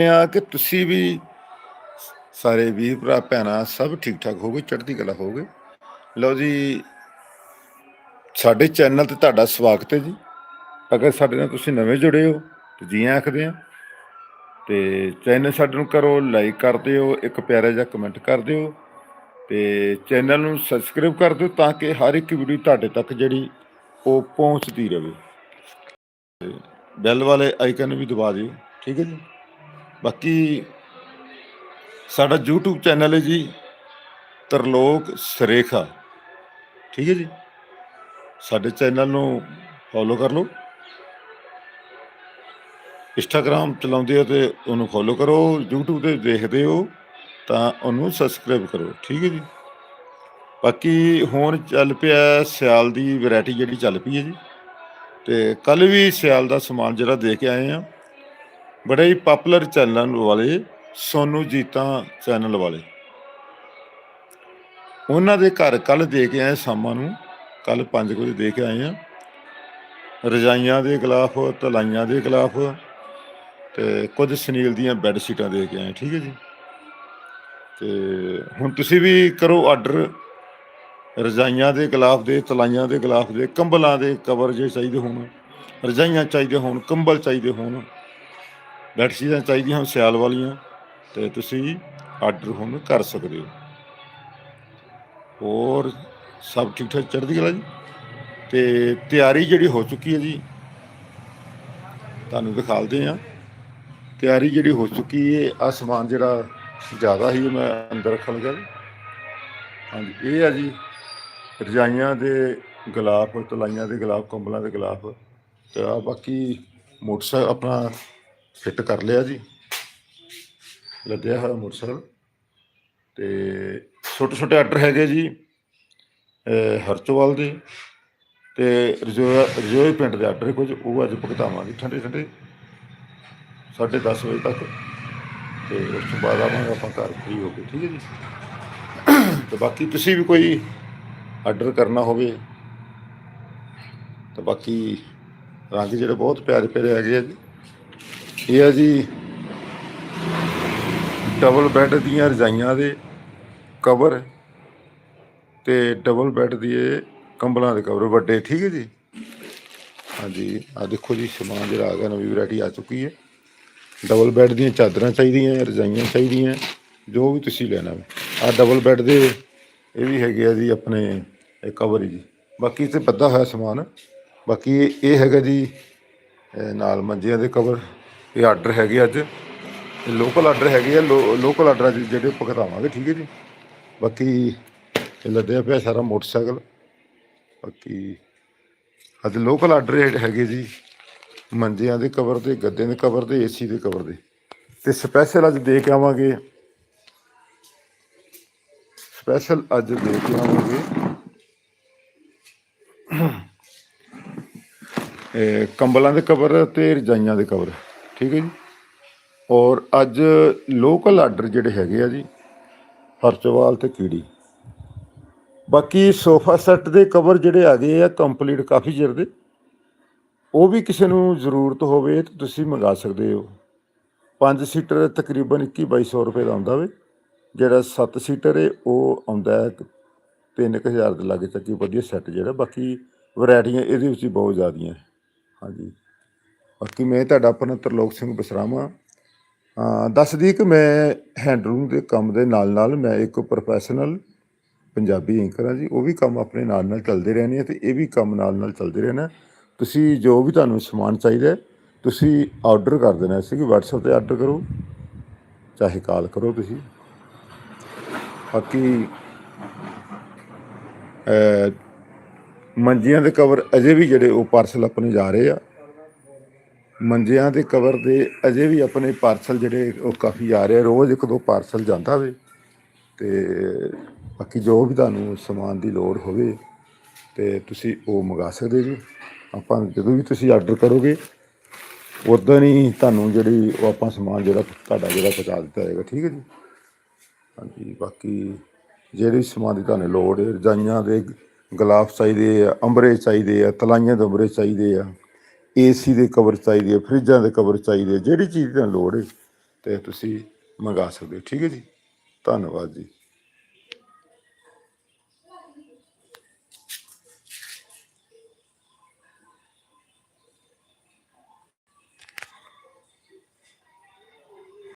ਆ ਕਿ ਤੁਸੀਂ ਵੀ ਸਾਰੇ ਵੀਰ ਭਰਾ, ਭੈਣਾਂ ਸਭ ਠੀਕ ਠਾਕ ਹੋਗੇ ਚੜ੍ਹਦੀ ਕਲਾ ਹੋਗੇ ਲਓ ਜੀ, ਸਾਡੇ ਚੈਨਲ ਤੇ ਤੁਹਾਡਾ ਸਵਾਗਤ ਹੈ ਜੀ। ਅਗਰ ਸਾਡੇ ਨਾਲ ਤੁਸੀਂ ਨਵੇਂ ਜੁੜੇ ਹੋ, ਤੇ ਜੀ ਆਖਦੇ ਆ ਤੇ ਚੈਨਲ ਸਾਡੇ ਨੂੰ ਕਰੋ, ਲਾਈਕ ਕਰ ਦਿਓ, ਇੱਕ ਪਿਆਰਾ ਜਿਹਾ ਕਮੈਂਟ ਕਰ ਦਿਓ, ਤੇ ਚੈਨਲ ਨੂੰ ਸਬਸਕ੍ਰਾਈਬ ਕਰ ਦਿਓ ਤਾਂ ਕਿ ਹਰ ਇੱਕ ਵੀਡੀਓ ਤੁਹਾਡੇ ਤੱਕ ਜਿਹੜੀ ਉਹ ਪਹੁੰਚਦੀ ਰਹੇ ਬੈਲ ਵਾਲੇ ਆਈਕਨ ਵੀ ਦਬਾ ਦਿਓ, ਠੀਕ ਹੈ ਜੀ। ਬਾਕੀ ਸਾਡਾ YouTube ਚੈਨਲ ਹੈ ਜੀ, ਤਰਲੋਕ ਸਰੇਖਾ। ਠੀਕ ਹੈ ਜੀ? ਸਾਡੇ ਚੈਨਲ ਨੂੰ ਫੋਲੋ ਕਰ ਲਓ। ਇੰਸਟਾਗ੍ਰam ਚਲਾਉਂਦੇ ਹੋ ਤੇ ਉਹਨੂੰ ਫੋਲੋ ਕਰੋ, YouTube ਤੇ ਦੇਖਦੇ ਹੋ ਤਾਂ ਉਹਨੂੰ ਸਬਸਕ੍ਰਾਈਬ ਕਰੋ। ਠੀਕ ਹੈ ਜੀ? ਬਾਕੀ ਹੁਣ ਚੱਲ ਪਿਆ ਸਿਆਲ ਦੀ ਵੈਰਾਈਟੀ ਜਿਹੜੀ ਚੱਲ ਪਈ ਹੈ ਜੀ। ਤੇ ਕੱਲ ਵੀ ਸਿਆਲ ਦਾ ਸਮਾਨ ਜਿਹੜਾ ਦੇ ਕੇ ਆਏ ਆ ਬੜੇ ਹੀ ਪਪੂਲਰ ਚੈਨਲ ਵਾਲੇ ਸੋਨੂ ਜੀਤਾ ਚੈਨਲ ਵਾਲੇ। ਉਹਨਾਂ ਦੇ ਘਰ ਕੱਲ ਦੇ ਕੇ ਆਏ ਸ਼ਾਮਾਂ ਨੂੰ ਕੱਲ 5 ਵਜੇ ਦੇ ਕੇ ਆਏ ਆ। ਰਜਾਈਆਂ ਦੇ ਖਿਲਾਫ, ਤਲਾਈਆਂ ਦੇ ਖਿਲਾਫ ਤੇ ਕੁਝ ਸੁਨੀਲ ਦੀਆਂ ਬੈੱਡ ਸ਼ੀਟਾਂ ਦੇ ਕੇ ਆਏ, ਠੀਕ ਹੈ ਜੀ। ਤੇ ਹੁਣ ਤੁਸੀਂ ਵੀ ਕਰੋ ਆਰਡਰ ਰਜਾਈਆਂ ਦੇ ਖਿਲਾਫ ਦੇ, ਤਲਾਈਆਂ ਦੇ ਖਿਲਾਫ ਦੇ, ਕੰਬਲਾਂ ਦੇ ਕਵਰ ਜੇ ਚਾਹੀਦੇ ਹੋਣ, ਰਜਾਈਆਂ ਚਾਹੀਦੇ ਹੋਣ, ਕੰਬਲ ਚਾਹੀਦੇ ਹੋਣ। ਬੈਡਸ਼ੀਟਾਂ ਚਾਹੀਦੀਆਂ ਹੋਣ ਸਿਆਲ ਵਾਲੀਆਂ, ਤੇ ਤੁਸੀਂ ਆਰਡਰ ਹੁਣ ਕਰ ਸਕਦੇ ਹੋ। ਹੋਰ ਸਭ ਠੀਕ ਠਾਕ ਚੜ੍ਹਦੀ ਕਲਾ ਜੀ? ਤੇ ਤਿਆਰੀ ਜਿਹੜੀ ਹੋ ਚੁੱਕੀ ਹੈ ਜੀ, ਤੁਹਾਨੂੰ ਦਿਖਾਲਦੇ ਆ ਤਿਆਰੀ ਜਿਹੜੀ ਹੋ ਚੁੱਕੀ ਹੈ ਆ ਸਮਾਨ ਜਿਹੜਾ ਜ਼ਿਆਦਾ ਹੀ ਮੈਂ ਅੰਦਰ ਰੱਖਣ ਲੱਗਾ ਜੀ। ਹਾਂਜੀ, ਇਹ ਆ ਜੀ, ਰਜਾਈਆਂ ਦੇ ਗਲਾਫ, ਤਲਾਈਆਂ ਦੇ ਗਲਾਫ, ਕੰਬਲਾਂ ਦੇ ਗਲਾਫ, ਤੇ ਆ ਬਾਕੀ ਮੋਟਰਸਾਈਕਲ ਆਪਣਾ ਫਿੱਟ ਕਰ ਲਿਆ ਜੀ। ਲੱਦਿਆ ਹੋਇਆ ਮੋਟਰਸਾਈਕਲ। ਤੇ ਛੋਟੇ ਛੋਟੇ ਆਰਡਰ ਹੈਗੇ ਜੀ ਹਰਚੋਵਾਲ ਦੇ। ਤੇ ਰਜੋਆ ਰਜੋਏ ਪਿੰਡ ਦੇ ਆਰਡਰ ਕੁਝ, ਉਹ ਅੱਜ ਭੁਗਤਾਵਾਂਗੇ ਠੰਡੇ ਠੰਡੇ 10:30 ਵਜੇ ਤੱਕ। ਤੇ ਉਸ ਤੋਂ ਬਾਅਦ ਆਵਾਂਗੇ ਆਪਾਂ ਘਰ ਫ੍ਰੀ ਹੋ ਕੇ, ਠੀਕ ਹੈ ਜੀ। ਤੇ ਬਾਕੀ ਤੁਸੀਂ ਵੀ ਕੋਈ ਆਰਡਰ ਕਰਨਾ ਹੋਵੇ, ਤਾਂ ਬਾਕੀ ਰੰਗ ਜਿਹੜੇ ਬਹੁਤ ਪਿਆਰੇ ਪਿਆਰੇ ਹੈਗੇ ਆ ਜੀ। ਇਹ ਆ ਜੀ ਡਬਲ ਬੈੱਡ ਦੀਆਂ ਰਜਾਈਆਂ ਦੇ ਕਵਰ ਤੇ ਡਬਲ ਬੈੱਡ ਦੀ ਕੰਬਲਾਂ ਦੇ ਕਵਰ ਵੱਡੇ, ਠੀਕ ਹੈ ਜੀ? ਹਾਂਜੀ ਆ ਦੇਖੋ ਜੀ, ਸਮਾਨ ਜਿਹੜਾ ਆ ਗਿਆ, ਨਵੀਂ ਵੈਰਾਈਟੀ ਆ ਚੁੱਕੀ ਹੈ। ਡਬਲ ਬੈੱਡ ਦੀਆਂ ਚਾਦਰਾਂ ਚਾਹੀਦੀਆਂ, ਰਜਾਈਆਂ ਚਾਹੀਦੀਆਂ, ਜੋ ਵੀ ਤੁਸੀਂ ਲੈਣਾ ਆ ਡਬਲ ਬੈੱਡ ਦੇ ਇਹ ਵੀ ਹੈਗੇ ਆ ਜੀ ਆਪਣੇ, ਇਹ ਕਵਰ ਜੀ। ਬਾਕੀ ਤੇ ਬੱਧਾ ਹੋਇਆ ਸਮਾਨ। ਬਾਕੀ ਇਹ- ਹੈਗਾ ਜੀ ਨਾਲ ਮੰਜਿਆਂ ਦੇ ਕਵਰ ਇਹ ਆਰਡਰ ਹੈਗੇ ਅੱਜ। ਲੋਕਲ ਆਰਡਰ ਹੈਗੇ ਆ ਲੋਕਲ ਆਰਡਰ ਜਿਹੜੇ ਭੁਗਤਾਵਾਂਗੇ ਠੀਕ ਹੈ ਜੀ। ਬਾਕੀ ਲੱਦਿਆ ਪਿਆ ਸਾਰਾ ਮੋਟਰਸਾਈਕਲ। ਬਾਕੀ ਅੱਜ ਲੋਕਲ ਆਰਡਰ ਹੈਗੇ ਜੀ, ਮੰਜਿਆਂ ਦੇ ਕਵਰ ਦੇ ਗੱਦੇ ਦੇ ਕਵਰ ਦੇ ਏਸੀ ਦੇ ਕਵਰ ਦੇ ਤੇ ਸਪੈਸ਼ਲ ਅੱਜ ਦੇ ਕੇ ਆਵਾਂਗੇ। ਸਪੈਸ਼ਲ ਅੱਜ ਦੇ ਕੇ ਆਵਾਂਗੇ। ਕੰਬਲਾਂ ਦੇ ਕਵਰ ਤੇ ਰਜਾਈਆਂ ਦੇ ਕਵਰ ਠੀਕ ਹੈ ਜੀ। ਔਰ ਅੱਜ ਲੋਕਲ ਆਰਡਰ ਜਿਹੜੇ ਹੈਗੇ ਆ ਜੀ, ਹਰਚਵਾਲ ਤੇ ਕੀੜੀ। ਬਾਕੀ ਸੋਫਾ ਸੈੱਟ ਦੇ ਕਵਰ ਜਿਹੜੇ ਆ ਗਏ ਆ ਕੰਪਲੀਟ ਕਾਫੀ ਚਿਰ ਦੇ। ਉਹ ਵੀ ਕਿਸੇ ਨੂੰ ਜ਼ਰੂਰਤ ਹੋਵੇ ਤਾਂ ਤੁਸੀਂ ਮੰਗਾ ਸਕਦੇ ਹੋ। 5 ਸੀਟਰ ਤਕਰੀਬਨ 21 2200 ਰੁਪਏ ਦਾ ਆਉਂਦਾ ਵੇ। ਜਿਹੜਾ 7 ਸੀਟਰ ਹੈ ਉਹ ਆਉਂਦਾ ਹੈ 3000 ਦੇ ਲਾਗੇ ਤੱਕ ਹੀ ਵਧੀਆ ਸੈੱਟ ਜਿਹੜਾ। ਬਾਕੀ ਵੈਰਾਈਟੀਆਂ ਇਹਦੇ ਵਿੱਚ ਹੀ ਬਹੁਤ ਜ਼ਿਆਦੀਆਂ। ਹਾਂਜੀ। ਬਾਕੀ ਮੈਂ ਤੁਹਾਡਾ ਆਪਣਾ ਤਰਲੋਕ ਸਿੰਘ ਬਸਰਾਵਾਂ ਦੱਸਦੀ ਕਿ ਮੈਂ ਹੈਂਡਲੂਮ ਦੇ ਕੰਮ ਦੇ ਨਾਲ ਨਾਲ ਮੈਂ ਇੱਕ ਪ੍ਰੋਫੈਸ਼ਨਲ ਪੰਜਾਬੀ ਐਂਕਰ ਹਾਂ ਜੀ। ਉਹ ਵੀ ਕੰਮ ਆਪਣੇ ਨਾਲ ਨਾਲ ਚੱਲਦੇ ਰਹਿੰਦੇ ਆ ਤੇ ਇਹ ਵੀ ਕੰਮ ਨਾਲ ਨਾਲ ਚੱਲਦੇ ਰਹਿਣਾ ਤੁਸੀਂ ਜੋ ਵੀ ਤੁਹਾਨੂੰ ਸਮਾਨ ਚਾਹੀਦਾ ਤੁਸੀਂ ਆਰਡਰ ਕਰ ਦੇਣਾ ਸੀ ਕਿ WhatsApp ਤੇ ਆਰਡਰ ਕਰੋ ਚਾਹੇ ਕਾਲ ਕਰੋ ਤੁਸੀਂ। ਬਾਕੀ ਅਹ, ਮੰਜੀਆਂ ਦੇ ਕਵਰ ਅਜੇ ਵੀ ਜਿਹੜੇ ਉਹ ਪਾਰਸਲ ਆਪਣੇ ਜਾ ਰਹੇ ਆ। ਮੰਜਿਆਂ ਦੇ ਕਵਰ ਦੇ ਅਜੇ ਵੀ ਆਪਣੇ ਪਾਰਸਲ ਜਿਹੜੇ ਉਹ ਕਾਫੀ ਆ ਰਹੇ ਆ, ਰੋਜ਼ ਇੱਕ ਦੋ ਪਾਰਸਲ ਜਾਂਦਾ ਵੇ। ਤੇ ਬਾਕੀ ਜੋ ਵੀ ਤੁਹਾਨੂੰ ਸਮਾਨ ਦੀ ਲੋੜ ਹੋਵੇ ਤੇ ਤੁਸੀਂ ਉਹ ਮੰਗਾ ਸਕਦੇ ਜੀ। ਆਪਾਂ ਜਦੋਂ ਵੀ ਤੁਸੀਂ ਆਰਡਰ ਕਰੋਗੇ, ਉਦੋਂ ਹੀ ਤੁਹਾਨੂੰ ਜਿਹੜੀ ਉਹ ਆਪਾਂ ਸਮਾਨ ਜਿਹੜਾ ਤੁਹਾਡਾ ਜਿਹੜਾ ਪਹੁੰਚਾ ਦਿੱਤਾ ਜਾਏਗਾ, ਠੀਕ ਹੈ ਜੀ? ਹਾਂਜੀ, ਬਾਕੀ ਜਿਹੜੀ ਸਮਾਨ ਦੀ ਤੁਹਾਨੂੰ ਲੋੜ ਹੈ, ਰਜਾਈਆਂ ਦੇ ਗਲਾਫ ਚਾਹੀਦੇ ਆ, ਅੰਬਰੇ ਚਾਹੀਦੇ ਆ, ਤਲਾਈਆਂ ਦੇ ਅੰਬਰੇ ਚਾਹੀਦੇ ਆ ਏਸੀ ਦੇ ਕਵਰ ਚਾਹੀਦੇ ਆ ਫਰਿੱਜਾਂ ਦੇ ਕਵਰ ਚਾਹੀਦੇ ਜਿਹੜੀ ਚੀਜ਼ ਦੀ ਲੋੜ ਹੈ ਤੇ ਤੁਸੀਂ ਮੰਗਾ ਸਕਦੇ ਹੋ। ਠੀਕ ਹੈ ਜੀ? ਧੰਨਵਾਦ ਜੀ।